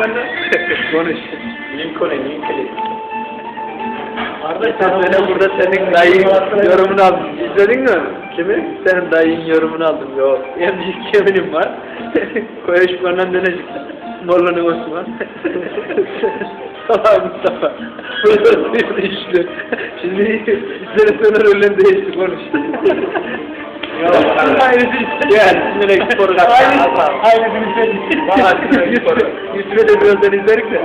Konuş. Lincoln, Lincoln. Kardeş sen burada senin dayın yorumunu aldım. İzledin mi? Kimi? Senin dayın yorumunu aldım. Yok. En büyük yeminim var. Koyaşmandan dönecek. Morlanı Osman. Salak Mustafa. Burada bir işli. Şimdi izlere sonra rollen değişti konuş. Yusuf'e de birazdan izlerik de.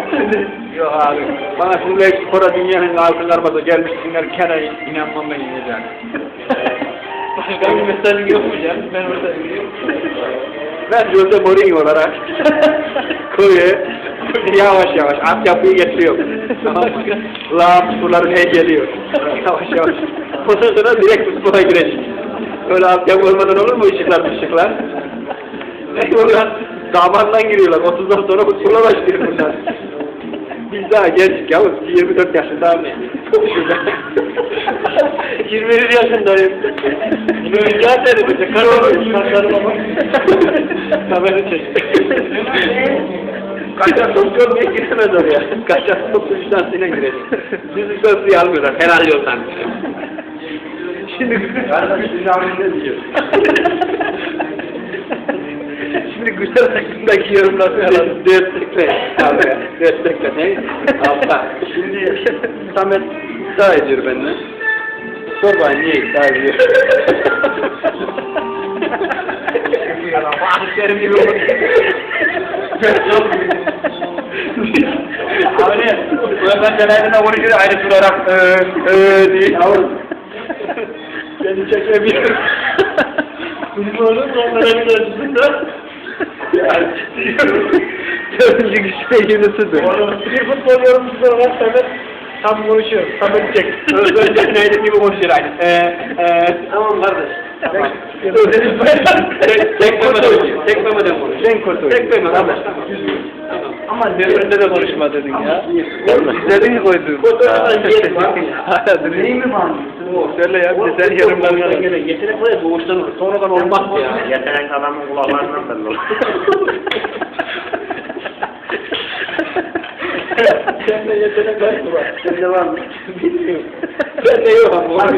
Yok abi. Bana şimdi ekspora dünyanın altın arabası gelmişsinler kenara inanmam ben yiyeceğim. başka bir mesajın yok mu canım? Ben orada biliyorum. Ben Jose Mourinho olarak koyu yavaş yavaş altyapıyı getiriyor. Lağım suların geliyor. Yavaş yavaş. Ondan sonra direkt futbola girecek. Öyle altyapı olmadan olur mu ışıklar ışıklar? Ne oluyor? Damardan giriyorlar. 30'dan sonra futbola başlıyor bunlar. Biz daha genç yavuz. 24 yaşında abi. Şurada. 21 yaşındayım. Yine önce atladı bize. Karım Saçlarım ama. Haberi çek. Kaçak niye giremez oraya? Kaçak doktor lisansıyla girecek. Biz almıyorlar. Helal yoldan. Şimdi kardeş ne diyor? Şimdi güzel hakkındaki yorumları alalım. Destekle. Abi, destekle. Ne? Altta. Şimdi Samet iddia ediyor benden. Sor bana niye iddia ediyor? Bahçelerim gibi olur. Abi bu efendilerle konuşuyor ayrı sorarak eee eee diye. Yavrum. Seni çekemiyorum. Bizim oğlum onlara bir açısında. Yani diyorum. Dördüncü Yunus'udur. Oğlum bir futbol yorumcusu olarak Samet tam konuşuyor. Samet çek. Özellikle neydi gibi konuşuyor aynı. Eee eee tamam kardeş. Tamam. Tek tekmemeden tekmemeden konuş. Ben kurtuldum. Tekmemeden kardeş tamam. Ama devrinde de konuşma dedin ya. İstediğini koydum. Fotoğraftan yiyelim var mı ya? Neyi mi var? Söyle ya yorumlarını al. Yetenek var ya doğuştan olur. Sonradan olmaz ya. Yetenek adamın kulaklarından belli olur. Sende yetenek var mı? Sende var mı? Bilmiyorum. Bende yok ama.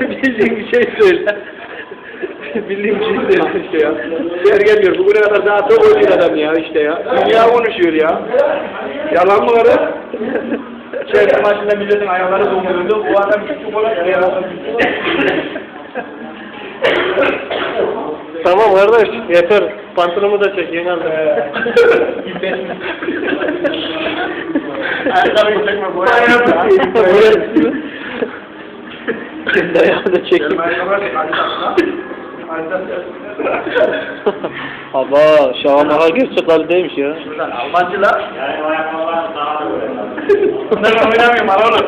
Bildiğin bir şey söyle. Bildiğin bir şey söyle işte ya. Yer gelmiyor. Bugüne kadar daha çok oynuyor adam ya işte ya. Dünya konuşuyor ya. Yalan mı var? Çevre maçında milletin ayakları donduruyordu. Bu adam küçük olan ya. Tamam kardeş yeter. Pantolonumu da çek yeni aldım. Ayakkabıyı çekme bu Kendi ayağını da çekeyim. Aba şahamaha gerçek haldeymiş ya. Almancılar. Yani o ayakkabılar daha da böyle. Bunlar oynamıyorum lan oğlum.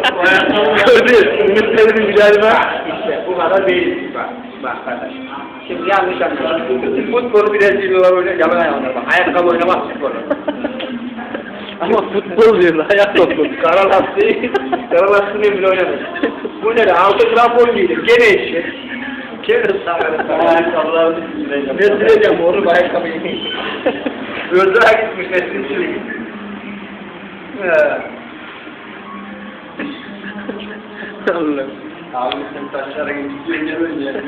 Gördü. Ümitlerin mücadele. İşte bu kadar değil. Bak, bak kardeş. Şimdi yanlış anlıyorsun. Futbolu bir rezilliği oynuyor. Yalan bak. Ayakkabı oynamak futbolu. Ama futbol diyor ayak topu. Kara lastiği, kara lastiğini bile oynamıyor. Bu ne de altı krapon giydim. Gene eşek. Sağırı Ayakkabılarını Ne sileceğim oğlum ayakkabıyı. Öldüre gitmiş nesin sileyim. Allah'ım. Abi sen taşlara gidiyorsun ya.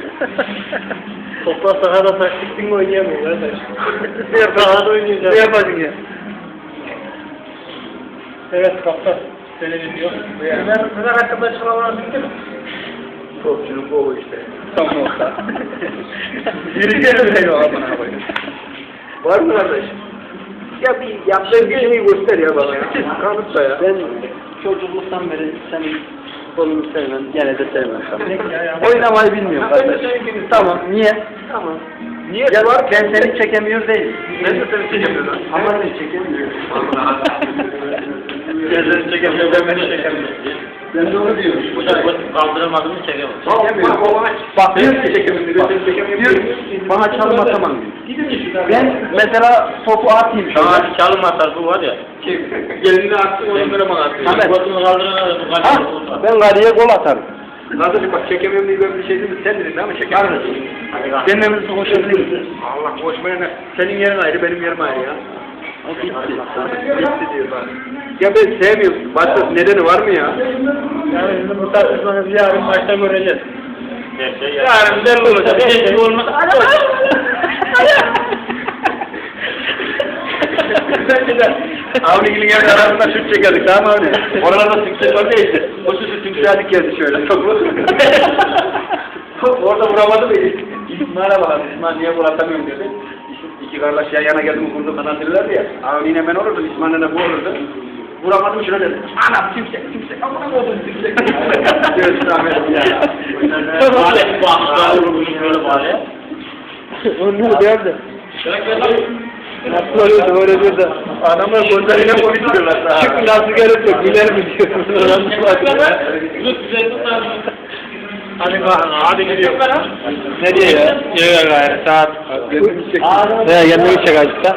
Topla sahada taktiksin oynayamıyor kardeş. Ne yapacaksın? Ne yapacaksın ya? Evet kaptan. Dinliyor. Ömer, Ömer hakkında sıralanan bitti mi? Topçuluk o işte. Tam orta. Biri gelmiyor o amına koyayım. Var mı kardeş? Ya bir yaptığın bir şeyi göster ya bana ya. Kanıtla ya. Ben çocukluktan beri senin futbolunu sevmem. Gene de sevmem. Oynamayı bilmiyorum kardeş. Tamam. Niye? Tamam. Niye Ya var? ben seni çekemiyor değilim. Ben de seni çekemiyorum. Ama seni çekemiyorum. Gözlerini çekemiyor, ben beni çekemiyorum. Ben onu diyorum. Bu da kaldıramadığını çekemem. Çekemiyorum. Bak diyor ki çekemiyorum, bana çalım atamam. Ben mesela topu atayım şöyle. Sana çalım atar bu var ya. Gelini attım, ona göre bana. Ahmet. Kotunu kaldırana bu Ha, kadar. ben gariye gol atarım. Kardeşim bak çekemiyorum diye böyle bir şey değil mi? Sen dedin ama çekemiyorum. Denmemizi hoşuma gidiyor. Allah ne? Senin yerin ayrı, benim yerim ayrı ya. O bitti. Bitti diyor bak. Ya ben sevmiyorum. Başka nedeni var mı ya? Yani şimdi bu tartışmanızı yarın maçta göreceğiz. Şey Yarın belli olacak. Her şey olmaz. Avni evin arasında şut çekerdik tamam mı Avni? Oralarda tümsek var işte. O şutu tümseğe geldi şöyle. Çok Orada vuramadı da İsmail'e bakalım. İsmail niye gol atamıyorum dedi. İki- İki kardeş yan yana geldi mi kurdu kanatırlardı ya. Avni'yle ben olurdu. İsmail'le bu olurdu. Vuramadım şöyle dedi. Anam tümsek tümsek. Amına koydum tümsek. Göğsün rahmetim ya. Bari bu akşam vurmuş böyle bari. Onu gördüm. Nasıl oluyordu öyle diyor da. Adamlar gözlerine konuşuyorlar sana. Çık nasıl gelip de güler mi diyor. Lut güzel tutar. Hadi bak. Hadi gidiyor. Ne diyor ya? Yok gayrı saat. Ne kendini çek azıcık ya.